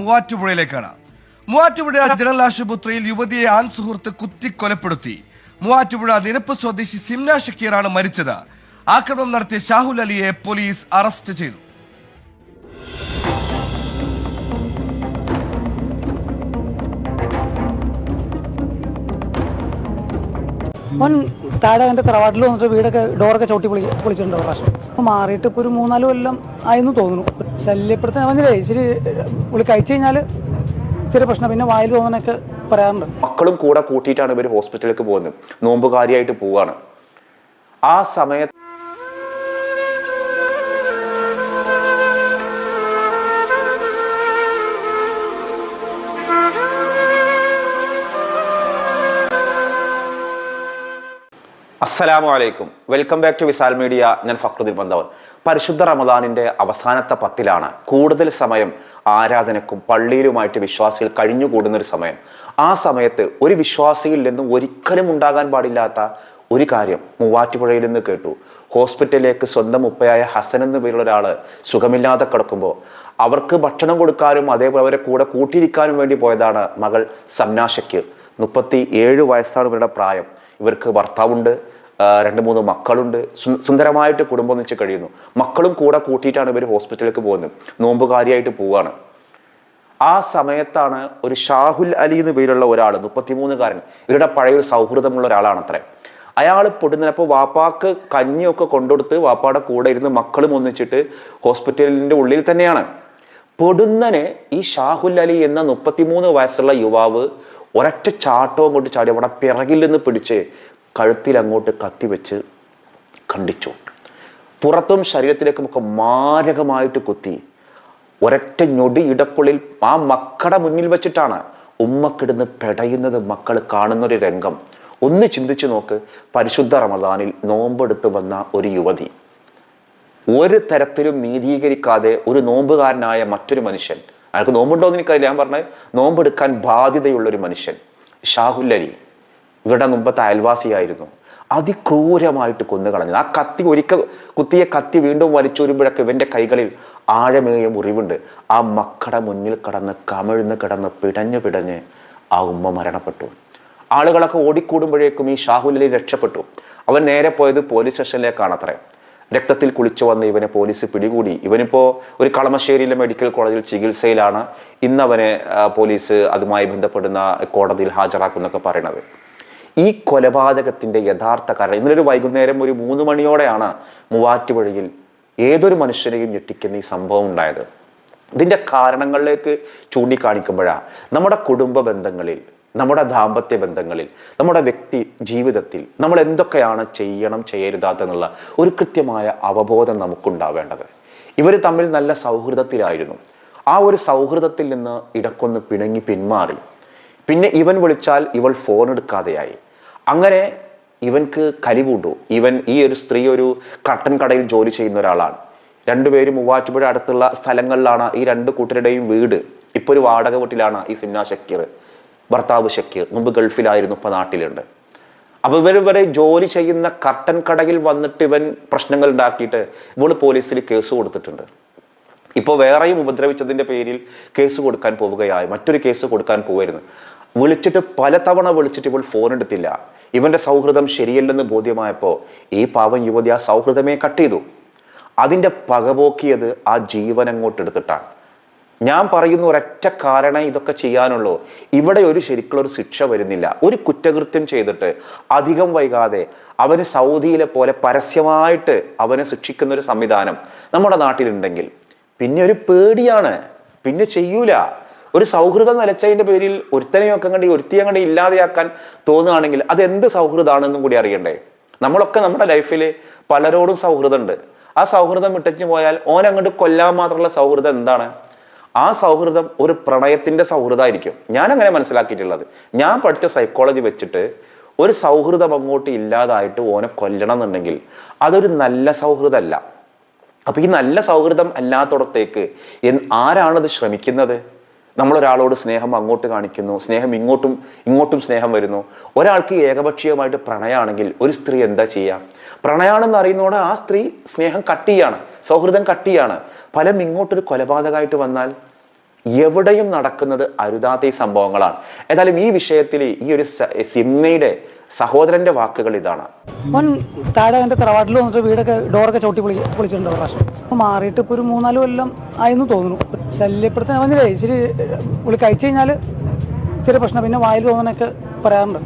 മൂവാറ്റുപുഴയിലേക്കാണ്. Muvattupuzha general ആശുപത്രിയിൽ യുവതിയെ ആൺ സുഹൃത്ത് കുത്തി കൊലപ്പെടുത്തി. മൂവാറ്റുപുഴ നിരപ്പ് സ്വദേശി സിംന ഷക്കീറാണ് മരിച്ചത്. ആക്രമണം നടത്തിയ ഷാഹുൽ അലിയെ പോലീസ് അറസ്റ്റ് ചെയ്തു. അവൻ താഴെ എന്റെ തറവാട്ടിൽ വന്നിട്ട് വീടൊക്കെ ഡോറൊക്കെ ചവിട്ടി പൊളി പൊളിച്ചിട്ടുണ്ട് പ്രാവശ്യം. മാറിയിട്ട് ഇപ്പോൾ ഒരു മൂന്നാൽ കൊല്ലം ആയെന്ന് തോന്നുന്നു. ശല്യപ്പെടുത്താൻ വന്നില്ലേ? ഇച്ചിരി പുള്ളി കഴിച്ചു കഴിഞ്ഞാൽ ഇച്ചിരി പ്രശ്നം. പിന്നെ വായിൽ തോന്നണൊക്കെ പറയാറുണ്ട്. മക്കളും കൂടെ കൂട്ടിയിട്ടാണ് ഇവർ ഹോസ്പിറ്റലിലേക്ക് പോകുന്നത്. നോമ്പുകാരിയായിട്ട് പോവാണ്. ആ സമയത്ത് അസ്സലാമു അലൈക്കും. Welcome back to Visal media ഞാൻ ഫക്രുദ്ദീൻ ബന്ദവൻ പരിശുദ്ധ റമദാനിന്റെ അവസാനത്തെ പത്തിലാണ് കൂടുതൽ സമയം ആരാധനക്കും പള്ളിയിലുമായിട്ട് വിശ്വാസികൾ കഴിഞ്ഞുകൂടുന്ന ഒരു സമയം. ആ സമയത്ത് ഒരു വിശ്വാസിയിൽ നിന്നും ഒരിക്കലും ഉണ്ടാകാൻ പാടില്ലാത്ത ഒരു കാര്യം മൂവാറ്റുപുഴയിൽ നിന്ന് കേട്ടു. ഹോസ്പിറ്റലിലേക്ക് സ്വന്തം ഉപ്പയായ ഹസൻ എന്ന പേരുള്ള ഒരാൾ സുഖമില്ലാതെ കിടക്കുമ്പോൾ അവർക്ക് ഭക്ഷണം കൊടുക്കാനും അതേപോലെ അവരെ കൂടെ കൂട്ടിയിരിക്കാനും വേണ്ടി പോയതാണ് മകൾ സംന മുപ്പത്തി ഏഴ് വയസ്സാണ് ഇവരുടെ പ്രായം. ഇവർക്ക് ഭർത്താവുണ്ട്. രണ്ട് മൂന്ന് മക്കളുണ്ട്. സുന്ദരമായിട്ട് കുടുംബം ഒന്നിച്ച് കഴിയുന്നു. മക്കളും കൂടെ കൂട്ടിയിട്ടാണ് ഇവർ ഹോസ്പിറ്റലിലേക്ക് പോകുന്നത്. നോമ്പുകാരിയായിട്ട് പോവാണ്. ആ സമയത്താണ് ഒരു ഷാഹുൽ അലി എന്ന് പേരുള്ള ഒരാൾ മുപ്പത്തിമൂന്നുകാരൻ ഇവരുടെ പഴയ സൗഹൃദമുള്ള ഒരാളാണ് അത്രേ അയാൾ പൊടുന്നപ്പോൾ വാപ്പാക്ക് കഞ്ഞിയൊക്കെ കൊണ്ടുകൊടുത്ത് വാപ്പാടെ കൂടെ ഇരുന്ന് മക്കളും ഒന്നിച്ചിട്ട് ഹോസ്പിറ്റലിന്റെ ഉള്ളിൽ തന്നെയാണ്. പൊടുന്നനെ ഈ ഷാഹുൽ അലി എന്ന മുപ്പത്തിമൂന്ന് വയസ്സുള്ള യുവാവ് ഒരൊറ്റ ചാട്ടവും കൊണ്ട് ചാടി അവിടെ പിറകിൽ നിന്ന് പിടിച്ച് കഴുത്തിൽ അങ്ങോട്ട് കത്തിവെച്ച് ഖണ്ഡിച്ചു. പുറത്തും ശരീരത്തിലേക്കുമൊക്കെ മാരകമായിട്ട് കൊത്തി. ഒരൊറ്റ ഞൊടി ഇടക്കുള്ളിൽ ആ മക്കളുടെ മുന്നിൽ വെച്ചിട്ടാണ് ഉമ്മക്കിടുന്ന് പെടയുന്നത് മക്കൾ കാണുന്നൊരു രംഗം. ഒന്ന് ചിന്തിച്ചു നോക്ക് പരിശുദ്ധ റമദാനിൽ നോമ്പെടുത്ത് വന്ന ഒരു യുവതി. ഒരു തരത്തിലും നീതീകരിക്കാതെ ഒരു നോമ്പുകാരനായ മറ്റൊരു മനുഷ്യൻ. അയാൾക്ക് നോമ്പുണ്ടോ എന്ന് എനിക്കറിയില്ല. ഞാൻ പറഞ്ഞത് നോമ്പെടുക്കാൻ ബാധ്യതയുള്ള ഒരു മനുഷ്യൻ. അലി. ഇവരുടെ മുമ്പത്തെ അയൽവാസിയായിരുന്നു. അതിക്രൂരമായിട്ട് കൊന്നു കളഞ്ഞത്. ആ കത്തി ഒരിക്കൽ കുത്തിയ കത്തി വീണ്ടും വലിച്ചൊരുമ്പോഴൊക്കെ ഇവന്റെ കൈകളിൽ ആഴമേയ മുറിവുണ്ട്. ആ മക്കളുടെ മുന്നിൽ കടന്ന് കമിഴ്ന്ന് കിടന്ന് പിടഞ്ഞു പിടഞ്ഞ് ആ ഉമ്മ മരണപ്പെട്ടു. ആളുകളൊക്കെ ഓടിക്കൂടുമ്പോഴേക്കും ഈ ഷാഹുൽ അലി രക്ഷപ്പെട്ടു. അവൻ നേരെ പോയത് പോലീസ് സ്റ്റേഷനിലേക്കാണ് അത്രേ രക്തത്തിൽ കുളിച്ചു വന്ന ഇവനെ പോലീസ് പിടികൂടി. ഇവനിപ്പോ ഒരു കളമശ്ശേരിയിലെ മെഡിക്കൽ കോളേജിൽ ചികിത്സയിലാണ് ഇന്നവനെ പോലീസ് അതുമായി ബന്ധപ്പെടുന്ന കോടതിയിൽ ഹാജരാക്കുന്നൊക്കെ പറയുന്നത് ഈ കൊലപാതകത്തിന്റെ യഥാർത്ഥ കാരണം. ഇന്നലെ ഒരു വൈകുന്നേരം ഒരു മൂന്ന് മണിയോടെയാണ് മൂവാറ്റുപുഴയിൽ ഏതൊരു മനുഷ്യനെയും ഞെട്ടിക്കുന്ന ഈ സംഭവം ഉണ്ടായത്. ഇതിന്റെ കാരണങ്ങളിലേക്ക് ചൂണ്ടിക്കാണിക്കുമ്പോഴാണ് നമ്മുടെ കുടുംബ ബന്ധങ്ങളിൽ നമ്മുടെ ദാമ്പത്യ ബന്ധങ്ങളിൽ നമ്മുടെ വ്യക്തി ജീവിതത്തിൽ നമ്മൾ എന്തൊക്കെയാണ് ചെയ്യണം ചെയ്യരുതാത്തെന്നുള്ള ഒരു കൃത്യമായ അവബോധം നമുക്കുണ്ടാവേണ്ടത്. ഇവർ തമ്മിൽ നല്ല സൗഹൃദത്തിലായിരുന്നു. ആ ഒരു സൗഹൃദത്തിൽ നിന്ന് ഇടക്കൊന്ന് പിണങ്ങി പിന്മാറി. പിന്നെ ഇവൻ വിളിച്ചാൽ ഇവൾ ഫോൺ എടുക്കാതെയായി. അങ്ങനെ ഇവൻക്ക് കലികൂണ്ടു ഇവൻ ഈ ഒരു സ്ത്രീ ഒരു കട്ടൻ കടയിൽ ജോലി ചെയ്യുന്ന ഒരാളാണ്. രണ്ടുപേരും മൂവാറ്റുപുഴ അടുത്തുള്ള സ്ഥലങ്ങളിലാണ് ഈ രണ്ട് കൂട്ടരുടെയും വീട്. ഇപ്പൊ ഒരു വാടക വീട്ടിലാണ് ഈ സിംന ഷക്കീർ ഭർത്താവ് ഷക്കീർ. മുമ്പ് ഗൾഫിലായിരുന്നു ഇപ്പൊ നാട്ടിലുണ്ട്. അപ്പൊ ഇവർ ഇവരെ ജോലി ചെയ്യുന്ന കട്ടൻ കടയിൽ വന്നിട്ട് ഇവൻ പ്രശ്നങ്ങൾ ഉണ്ടാക്കിയിട്ട് ഇവൾ പോലീസിൽ കേസ് കൊടുത്തിട്ടുണ്ട്. ഇപ്പോൾ വേറെയും ഉപദ്രവിച്ചതിന്റെ പേരിൽ കേസ് കൊടുക്കാൻ പോവുകയായി. മറ്റൊരു കേസ് കൊടുക്കാൻ പോവായിരുന്നു. വിളിച്ചിട്ട് പലതവണ വിളിച്ചിട്ട് ഇവൾ ഫോൺ എടുത്തില്ല. ഇവന്റെ സൗഹൃദം ശരിയല്ലെന്ന് ബോധ്യമായപ്പോൾ ഈ പാവം യുവതി ആ സൗഹൃദമേ കട്ട് ചെയ്തു. അതിന്റെ പകപോക്കിയത് ആ ജീവൻ അങ്ങോട്ട് എടുത്തിട്ടാണ്. ഞാൻ പറയുന്ന ഒരൊറ്റ കാരണം ഇതൊക്കെ ചെയ്യാനുള്ളൂ. ഇവിടെ ഒരു ശരിക്കുള്ള ഒരു ശിക്ഷ വരുന്നില്ല. ഒരു കുറ്റകൃത്യം ചെയ്തിട്ട് അധികം വൈകാതെ അവന് സൗദിയിലെ പോലെ പരസ്യമായിട്ട് അവനെ ശിക്ഷിക്കുന്ന ഒരു സംവിധാനം നമ്മുടെ നാട്ടിലുണ്ടെങ്കിൽ പിന്നെ ഒരു പേടിയാണ്. പിന്നെ ചെയ്യൂല. ഒരു സൗഹൃദം നിലച്ചതിന്റെ പേരിൽ ഒരുത്തനെയൊക്കെ കണ്ടി ഒരുത്തിയെ കണ്ടി ഇല്ലാതെയാക്കാൻ തോന്നുകയാണെങ്കിൽ അത് എന്ത് സൗഹൃദമാണെന്നും കൂടി അറിയണ്ടേ? നമ്മളൊക്കെ നമ്മുടെ ലൈഫിൽ പലരോടും സൗഹൃദമുണ്ട്. ആ സൗഹൃദം വിട്ടച്ചു പോയാൽ ഓൻ അങ്ങോട്ട് കൊല്ലാൻ മാത്രമുള്ള സൗഹൃദം എന്താണ്? ആ സൗഹൃദം ഒരു പ്രണയത്തിന്റെ സൗഹൃദമായിരിക്കും. ഞാൻ അങ്ങനെ മനസ്സിലാക്കിയിട്ടുള്ളത്. ഞാൻ പഠിച്ച സൈക്കോളജി വെച്ചിട്ട് ഒരു സൗഹൃദം അങ്ങോട്ട് ഇല്ലാതായിട്ട് ഓനെ കൊല്ലണം എന്നുണ്ടെങ്കിൽ അതൊരു നല്ല സൗഹൃദമല്ല. അപ്പൊ ഈ നല്ല സൗഹൃദം അല്ലാത്തടത്തേക്ക് ആരാണത് ശ്രമിക്കുന്നത്? നമ്മൾ ഒരാളോട് സ്നേഹം അങ്ങോട്ട് കാണിക്കുന്നു സ്നേഹം ഇങ്ങോട്ടും ഇങ്ങോട്ടും സ്നേഹം വരുന്നു. ഒരാൾക്ക് ഏകപക്ഷീയമായിട്ട് പ്രണയമാണെങ്കിൽ ഒരു സ്ത്രീ എന്താ ചെയ്യുക പ്രണയാണെന്ന് അറിയുന്നതോടെ ആ സ്ത്രീ സ്നേഹം കട്ടിയാണ് സൗഹൃദം കട്ടിയാണ് ഫലം ഇങ്ങോട്ടൊരു കൊലപാതകമായിട്ട് വന്നാൽ എവിടെയും നടക്കുന്നത് അരുതാത്ത സംഭവങ്ങളാണ്. ഏതായാലും ഈ വിഷയത്തിൽ ഈ ഒരു സ- സിംനയുടെ സഹോദരന്റെ വാക്കുകൾ ഇതാണ്. അവൻ താഴെ എന്റെ തറവാട്ടിൽ വന്നിട്ട് വീടൊക്കെ ഡോറൊക്കെ ചവിട്ടി പൊളി പൊളിച്ചിട്ടുണ്ട് ഒരു പ്രാവശ്യം. മാറിയിട്ട് ഇപ്പോൾ ഒരു മൂന്നാൽ കൊല്ലം ആയെന്ന് തോന്നുന്നു. ശല്യപ്പെടുത്താൻ വന്നില്ലേ ഇച്ചിരി പുള്ളി കഴിച്ചു കഴിഞ്ഞാൽ ഇച്ചിരി പ്രശ്നം. പിന്നെ വായിൽ തോന്നണൊക്കെ പറയാറുണ്ട്.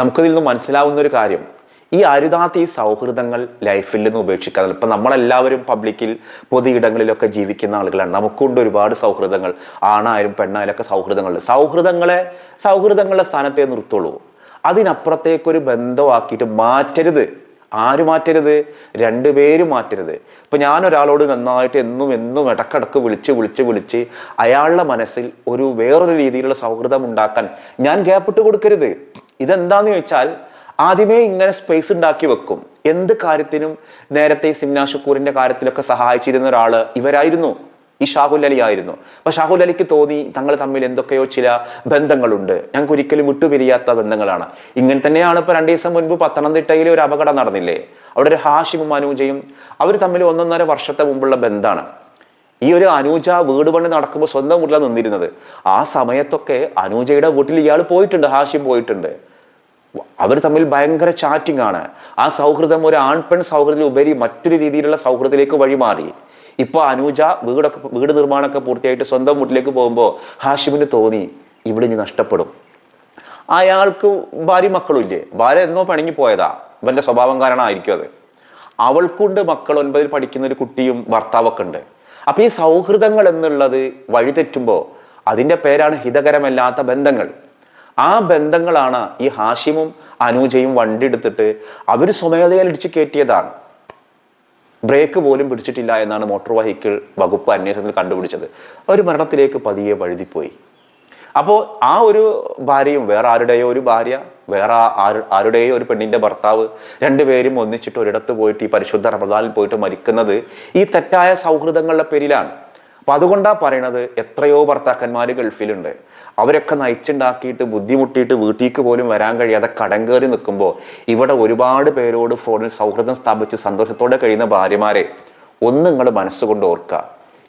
നമുക്കിതിൽ നിന്ന് മനസ്സിലാവുന്ന ഒരു കാര്യം ഈ അരുതാത്ത ഈ സൗഹൃദങ്ങൾ ലൈഫിൽ നിന്ന് ഉപേക്ഷിക്കാതെ ഇപ്പം നമ്മളെല്ലാവരും പബ്ലിക്കിൽ പൊതു ഇടങ്ങളിലൊക്കെ ജീവിക്കുന്ന ആളുകളാണ്. നമുക്കുണ്ട് ഒരുപാട് സൗഹൃദങ്ങൾ. ആണായാലും പെണ്ണായാലും ഒക്കെ സൗഹൃദങ്ങളുണ്ട് സൗഹൃദങ്ങളെ സൗഹൃദങ്ങളുടെ സ്ഥാനത്തെ നിർത്തുള്ളൂ. അതിനപ്പുറത്തേക്കൊരു ബന്ധമാക്കിയിട്ട് മാറ്റരുത്. ആര് മാറ്റരുത്? രണ്ടുപേരും മാറ്റരുത്. ഇപ്പൊ ഞാൻ ഒരാളോട് നന്നായിട്ട് എന്നും എന്നും ഇടക്കിടക്ക് വിളിച്ച് വിളിച്ച് വിളിച്ച് അയാളുടെ മനസ്സിൽ ഒരു വേറൊരു രീതിയിലുള്ള സൗഹൃദം ഉണ്ടാക്കാൻ ഞാൻ ഗ്യാപ്പിട്ട് കൊടുക്കരുത്. ഇതെന്താന്ന് ചോദിച്ചാൽ ആദ്യമേ ഇങ്ങനെ സ്പേസ് ഉണ്ടാക്കി വെക്കും. എന്ത് കാര്യത്തിനും നേരത്തെ സിംന ഷുക്കൂറിന്റെ കാര്യത്തിലൊക്കെ സഹായിച്ചിരുന്ന ഒരാൾ ഇവരായിരുന്നു. ഈ ഷാഹുൽ അലി ആയിരുന്നു. അപ്പൊ ഷാഹുൽ അലിക്ക് തോന്നി തങ്ങൾ തമ്മിൽ എന്തൊക്കെയോ ചില ബന്ധങ്ങളുണ്ട്. ഞങ്ങൾക്ക് ഒരിക്കലും വിട്ടുപിരിയാത്ത ബന്ധങ്ങളാണ്. ഇങ്ങനെ തന്നെയാണ് ഇപ്പൊ രണ്ടു ദിവസം മുൻപ് പത്തനംതിട്ടയിൽ ഒരു അപകടം നടന്നില്ലേ? അവിടെ ഒരു ഹാഷിമും അനൂജയും അവർ തമ്മിൽ ഒന്നൊന്നര വർഷത്തെ മുമ്പുള്ള ബന്ധമാണ്. ഈ ഒരു അനൂജ വീട് പണി നടക്കുമ്പോൾ സ്വന്തം വീട്ടിലാണ് നിന്നിരുന്നത്. ആ സമയത്തൊക്കെ അനൂജയുടെ വീട്ടിൽ ഇയാൾ പോയിട്ടുണ്ട് ഹാഷിം പോയിട്ടുണ്ട്. അവർ തമ്മിൽ ഭയങ്കര ചാറ്റിംഗ് ആണ്. ആ സൗഹൃദം ഒരു ആൺപെൺ സൗഹൃദത്തിൽ ഉപരി മറ്റൊരു രീതിയിലുള്ള സൗഹൃദത്തിലേക്ക് വഴിമാറി. ഇപ്പൊ അനൂജ വീടൊക്കെ വീട് നിർമ്മാണമൊക്കെ പൂർത്തിയായിട്ട് സ്വന്തം വീട്ടിലേക്ക് പോകുമ്പോൾ ഹാഷിമിന് തോന്നി ഇവിടെ ഇനി നഷ്ടപ്പെടും. അയാൾക്ക് ഭാര്യ മക്കളും ഇല്ലേ? ഭാര്യ എന്നോ പണിങ്ങി പോയതാ. ഇവന്റെ സ്വഭാവം കാരണമായിരിക്കും അത്. അവൾക്കുണ്ട് മക്കൾ ഒൻപതിൽ പഠിക്കുന്ന ഒരു കുട്ടിയും ഭർത്താവൊക്കെ ഉണ്ട്. അപ്പൊ ഈ സൗഹൃദങ്ങൾ എന്നുള്ളത് വഴിതെറ്റുമ്പോൾ അതിന്റെ പേരാണ് ഹിതകരമല്ലാത്ത ബന്ധങ്ങൾ. ആ ബന്ധങ്ങളാണ് ഈ ഹാഷിമും അനൂജയും വണ്ടി എടുത്തിട്ട് അവർ സ്വമേധയാൽ ഇടിച്ച് കയറ്റിയതാണ്. ബ്രേക്ക് പോലും പിടിച്ചിട്ടില്ല എന്നാണ് മോട്ടോർ വെഹിക്കിൾ വകുപ്പ് അന്വേഷണത്തിൽ കണ്ടുപിടിച്ചത്. അവർ മരണത്തിലേക്ക് പതിയെ വഴുതിപ്പോയി. അപ്പോൾ ആ ഒരു ഭാര്യയും വേറെ ആരുടെയോ ഒരു ഭാര്യ വേറെ ആരു ആരുടെയോ ഒരു പെണ്ണിന്റെ ഭർത്താവ് രണ്ടുപേരും ഒന്നിച്ചിട്ട് ഒരിടത്ത് പോയിട്ട് ഈ പരിശുദ്ധ റമദാനിൽ പോയിട്ട് മരിക്കുന്നത് ഈ തെറ്റായ സൗഹൃദങ്ങളുടെ പേരിലാണ്. അപ്പൊ അതുകൊണ്ടാ പറയണത് എത്രയോ ഭർത്താക്കന്മാർ ഗൾഫിലുണ്ട്. അവരൊക്കെ നയിച്ചുണ്ടാക്കിയിട്ട് ബുദ്ധിമുട്ടിയിട്ട് വീട്ടിലേക്ക് പോലും വരാൻ കഴിയാതെ കടം കയറി നിൽക്കുമ്പോൾ ഇവിടെ ഒരുപാട് പേരോട് ഫോണിൽ സൗഹൃദം സ്ഥാപിച്ച് സന്തോഷത്തോടെ കഴിയുന്ന ഭാര്യമാരെ ഒന്ന് നിങ്ങൾ മനസ്സുകൊണ്ട് ഓർക്കുക.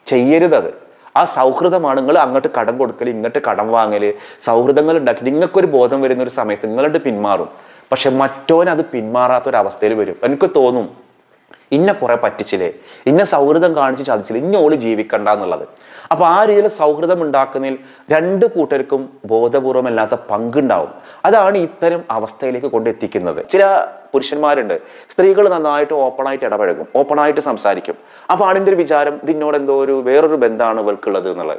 ചെയ്യരുതത് ആ സൗഹൃദമാണ് നിങ്ങൾ അങ്ങോട്ട് കടം കൊടുക്കൽ ഇങ്ങോട്ട് കടം വാങ്ങൽ സൗഹൃദങ്ങൾ ഉണ്ടാക്കി. നിങ്ങൾക്കൊരു ബോധം വരുന്ന ഒരു സമയത്ത് നിങ്ങളുടെ പിന്മാറും. പക്ഷെ മറ്റോൻ അത് പിന്മാറാത്ത ഒരു അവസ്ഥയിൽ വരും. എനിക്ക് തോന്നും ഇന്ന കുറെ പറ്റിച്ചില്ലേ? ഇന്ന സൗഹൃദം കാണിച്ച് ചതിച്ചില്ലേ? ഇന്ന ഓൾ ജീവിക്കണ്ട എന്നുള്ളത്. അപ്പൊ ആ രീതിയിൽ സൗഹൃദം ഉണ്ടാക്കുന്നതിൽ രണ്ട് കൂട്ടർക്കും ബോധപൂർവമല്ലാത്ത പങ്കുണ്ടാവും. അതാണ് ഇത്തരം അവസ്ഥയിലേക്ക് കൊണ്ടെത്തിക്കുന്നത്. ചില പുരുഷന്മാരുണ്ട്. സ്ത്രീകൾ നന്നായിട്ട് ഓപ്പണായിട്ട് ഇടപഴകും. ഓപ്പണായിട്ട് സംസാരിക്കും. അപ്പൊ ആണിന്റെ ഒരു വിചാരം ഇതിനോട് എന്തോ ഒരു വേറൊരു ബന്ധമാണ് ഇവൾക്കുള്ളത് എന്നുള്ളത്.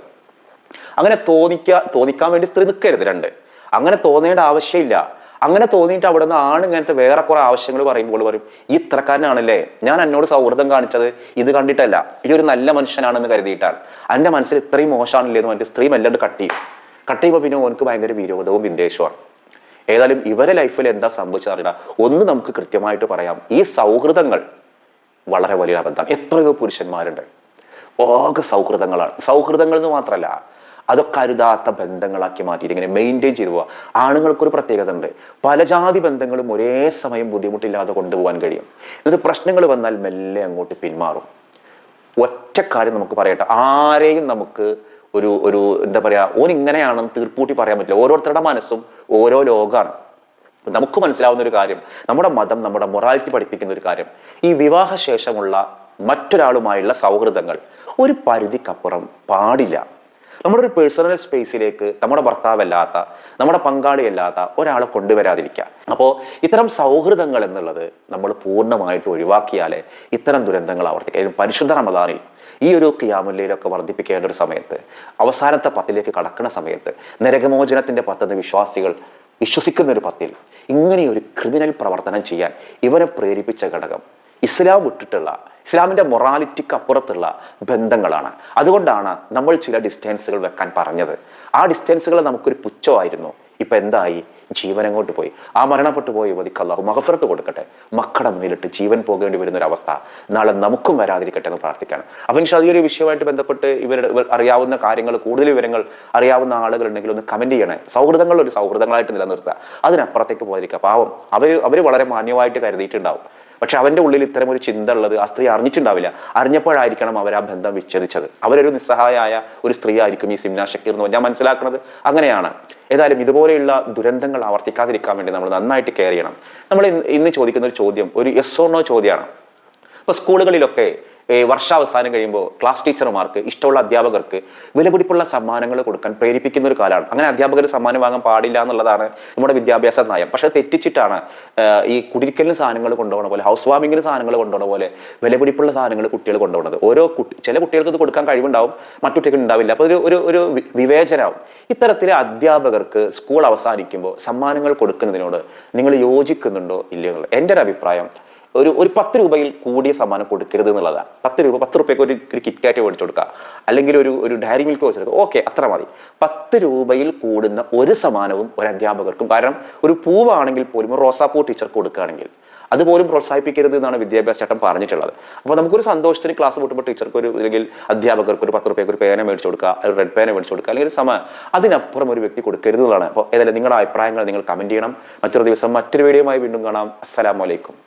അങ്ങനെ തോന്നിക്കാ തോന്നിക്കാൻ വേണ്ടി സ്ത്രീ നിൽക്കരുത് രണ്ട്. അങ്ങനെ തോന്നേണ്ട ആവശ്യമില്ല. അങ്ങനെ തോന്നിയിട്ട് അവിടെ നിന്ന് ആണ് ഇങ്ങനത്തെ വേറെ കുറെ ആവശ്യങ്ങൾ പറയുമ്പോൾ പറയും ഈ ഇത്രക്കാരനാണല്ലേ? ഞാൻ എന്നോട് സൗഹൃദം കാണിച്ചത് ഇത് കണ്ടിട്ടല്ല. ഈ ഒരു നല്ല മനുഷ്യനാണെന്ന് കരുതിയിട്ടാണ്. എന്റെ മനസ്സിൽ ഇത്രയും മോശമാണല്ലേ എന്ന് പറഞ്ഞിട്ട് സ്ത്രീ മെല്ലണ്ട് കട്ട് ചെയ്യും. കട്ട് ചെയ്യുമ്പോൾ പിന്നെ ഓനക്ക് ഭയങ്കര വിരോധവും വിദ്വേഷമാണ് ഏതായാലും ഇവരെ ലൈഫിൽ എന്താ സംഭവിച്ചറിയില്ല ഒന്ന് നമുക്ക് കൃത്യമായിട്ട് പറയാം ഈ സൗഹൃദങ്ങൾ വളരെ വലിയ അബദ്ധമാണ്. എത്രയോ പുരുഷന്മാരുണ്ട്. ഓകെ സൗഹൃദങ്ങളാണ്. സൗഹൃദങ്ങൾ എന്ന് മാത്രമല്ല അതൊക്കെ അരുതാത്ത ബന്ധങ്ങളാക്കി മാറ്റിയിട്ട് ഇങ്ങനെ മെയിന്റെയിൻ ചെയ്തു പോവുക ആണുങ്ങൾക്കൊരു പ്രത്യേകത ഉണ്ട് പല ജാതി ബന്ധങ്ങളും ഒരേ സമയം ബുദ്ധിമുട്ടില്ലാതെ കൊണ്ടുപോകാൻ കഴിയും. എന്നിട്ട് പ്രശ്നങ്ങൾ വന്നാൽ മെല്ലെ അങ്ങോട്ട് പിന്മാറും. ഒറ്റ കാര്യം നമുക്ക് പറയട്ടെ. ആരെയും നമുക്ക് ഒരു ഒരു എന്താ പറയാ ഓൻ ഇങ്ങനെയാണെന്ന് തീർപ്പൂട്ടി പറയാൻ പറ്റില്ല. ഓരോരുത്തരുടെ മനസ്സും ഓരോ ലോകമാണ് നമുക്ക് മനസ്സിലാവുന്ന ഒരു കാര്യം നമ്മുടെ മതം നമ്മുടെ മൊറാലിറ്റി പഠിപ്പിക്കുന്ന ഒരു കാര്യം. ഈ വിവാഹശേഷമുള്ള മറ്റൊരാളുമായുള്ള സൗഹൃദങ്ങൾ ഒരു പരിധിക്കപ്പുറം പാടില്ല. നമ്മുടെ ഒരു പേഴ്സണൽ സ്പേസിലേക്ക് നമ്മുടെ ഭർത്താവല്ലാത്ത നമ്മുടെ പങ്കാളിയല്ലാത്ത ഒരാളെ കൊണ്ടുവരാതിരിക്കുക. അപ്പോൾ ഇത്തരം സൗഹൃദങ്ങൾ എന്നുള്ളത് നമ്മൾ പൂർണമായിട്ട് ഒഴിവാക്കിയാലേ ഇത്തരം ദുരന്തങ്ങൾ ആവർത്തിക്കുക പരിശുദ്ധ റമദാനിൽ ഈ ഒരു ക്രിയാമുല്ലയിലൊക്കെ വർദ്ധിപ്പിക്കേണ്ട ഒരു സമയത്ത് അവസാനത്തെ പത്തിലേക്ക് കടക്കുന്ന സമയത്ത് നരകമോചനത്തിന്റെ പത്തെന്ന് വിശ്വാസികൾ വിശ്വസിക്കുന്ന ഒരു പത്തിൽ ഇങ്ങനെയൊരു ക്രിമിനൽ പ്രവർത്തനം ചെയ്യാൻ ഇവരെ പ്രേരിപ്പിച്ച ഘടകം ഇസ്ലാം വിട്ടിട്ടുള്ള ഇസ്ലാമിന്റെ മൊറാലിറ്റിക്ക് അപ്പുറത്തുള്ള ബന്ധങ്ങളാണ്. അതുകൊണ്ടാണ് നമ്മൾ ചില ഡിസ്റ്റൻസുകൾ വെക്കാൻ പറഞ്ഞത്. ആ ഡിസ്റ്റൻസുകൾ നമുക്കൊരു പുച്ഛമായിരുന്നു. ഇപ്പം എന്തായി? ജീവൻ അങ്ങോട്ട് പോയി? ആ മരണപ്പെട്ടു പോയി യുവതിക്ക് അള്ളാഹു മഹഫറത്ത് കൊടുക്കട്ടെ. മക്കളുടെ മുന്നിലിട്ട് ജീവൻ പോകേണ്ടി വരുന്ന ഒരു അവസ്ഥ. നാളെ നമുക്കും വരാതിരിക്കട്ടെ എന്ന് പ്രാർത്ഥിക്കാണ് അപ്പം ഈ ഒരു വിഷയമായിട്ട് ബന്ധപ്പെട്ട് ഇവരുടെ അറിയാവുന്ന കാര്യങ്ങൾ കൂടുതൽ വിവരങ്ങൾ അറിയാവുന്ന ആളുകൾ ഉണ്ടെങ്കിൽ ഒന്ന് കമന്റ് ചെയ്യണേ. സൗഹൃദങ്ങൾ ഒരു സൗഹൃദങ്ങളായിട്ട് നിലനിർത്തുക. അതിനപ്പുറത്തേക്ക് പോയിരിക്കുക പാവം. അവർ അവർ വളരെ മാന്യമായിട്ട് കരുതിയിട്ടുണ്ടാവും. പക്ഷെ അവന്റെ ഉള്ളിൽ ഇത്തരം ഒരു ചിന്ത ഉള്ളത് ആ സ്ത്രീ അറിഞ്ഞിട്ടുണ്ടാവില്ല. അറിഞ്ഞപ്പോഴായിരിക്കണം അവർ ആ ബന്ധം വിച്ഛേദിച്ചത്. അവരൊരു നിസ്സഹായായ ഒരു സ്ത്രീ ആയിരിക്കും ഈ സിംന ഷക്കീർ എന്ന് ഞാൻ മനസ്സിലാക്കുന്നത് അങ്ങനെയാണ്. ഏതായാലും ഇതുപോലെയുള്ള ദുരന്തങ്ങൾ ആവർത്തിക്കാതിരിക്കാൻ വേണ്ടി നമ്മൾ നന്നായിട്ട് കെയർ ചെയ്യണം. നമ്മൾ ഇന്ന് ചോദിക്കുന്ന ഒരു ചോദ്യം ഒരു യെസ് ഓർ നോ ചോദ്യമാണ്. ഇപ്പൊ സ്കൂളുകളിലൊക്കെ വർഷാവസാനം കഴിയുമ്പോൾ ക്ലാസ് ടീച്ചർമാർക്ക് ഇഷ്ടമുള്ള അധ്യാപകർക്ക് വിലപിടിപ്പുള്ള സമ്മാനങ്ങൾ കൊടുക്കാൻ പ്രേരിപ്പിക്കുന്ന ഒരു കാലമാണ്. അങ്ങനെ അധ്യാപകർ സമ്മാനം വാങ്ങാൻ പാടില്ല എന്നുള്ളതാണ് നമ്മുടെ വിദ്യാഭ്യാസ നയം. പക്ഷെ തെറ്റിച്ചിട്ടാണ് ഈ കുടിരിക്കലിന് സാധനങ്ങൾ കൊണ്ടുപോകുന്ന പോലെ ഹൗസ് വാമിങ്ങിന് സാധനങ്ങൾ കൊണ്ടുപോകുന്ന പോലെ വിലപിടിപ്പുള്ള സാധനങ്ങൾ കുട്ടികൾ കൊണ്ടുപോകുന്നത്. ഓരോ കുട്ടി ചില കുട്ടികൾക്ക് ഇത് കൊടുക്കാൻ കഴിവുണ്ടാവും മറ്റു കുട്ടികൾ ഉണ്ടാവില്ല. അപ്പോൾ ഒരു ഒരു ഒരു വി- വിവേചനമാവും. ഇത്തരത്തിലെ അധ്യാപകർക്ക് സ്കൂൾ അവസാനിക്കുമ്പോൾ സമ്മാനങ്ങൾ കൊടുക്കുന്നതിനോട് നിങ്ങൾ യോജിക്കുന്നുണ്ടോ ഇല്ലയോ എന്നുള്ളത്? എന്റെ ഒരു അഭിപ്രായം ഒരു ഒരു പത്ത് രൂപയിൽ കൂടിയ സമ്മാനം കൊടുക്കരുത് എന്നുള്ളതാണ്. പത്ത് രൂപ പത്ത് റുപ്യക്ക് ഒരു ഒരു കിറ്റ് കാറ്റ് മേടിച്ചു കൊടുക്കുക. അല്ലെങ്കിൽ ഒരു ഒരു ഡയറി മിൽക്ക് വെച്ചെടുക്കുക ഓക്കെ അത്ര മതി. പത്ത് രൂപയിൽ കൂടുന്ന ഒരു സമ്മാനവും ഒരു അധ്യാപകർക്കും. കാരണം ഒരു പൂവാണെങ്കിൽ പോലും റോസാപ്പൂ ടീച്ചർ കൊടുക്കുകയാണെങ്കിൽ അതുപോലും പ്രോത്സാഹിപ്പിക്കരുത് എന്നാണ് വിദ്യാഭ്യാസ ചട്ടം പറഞ്ഞിട്ടുള്ളത്. അപ്പോൾ നമുക്കൊരു സന്തോഷത്തിന് ക്ലാസ് പൊട്ടുമ്പോൾ ടീച്ചർക്ക് ഒരു അല്ലെങ്കിൽ അധ്യാപകർക്ക് ഒരു പത്ത് റുപ്യക്ക് ഒരു പേന മേടിച്ചു കൊടുക്കുക ഒരു റെഡ് പേന മേടിച്ചു കൊടുക്കുക അല്ലെങ്കിൽ ഒരു സമ അതിനപ്പുറം ഒരു വ്യക്തി കൊടുക്കരുത് എന്നുള്ളതാണ്. അപ്പോൾ ഏതായാലും നിങ്ങളുടെ അഭിപ്രായങ്ങൾ നിങ്ങൾ കമന്റ് ചെയ്യണം. മറ്റൊരു ദിവസം മറ്റൊരു വീഡിയോയുമായി വീണ്ടും കാണാം. അസ്സലാമലൈക്കും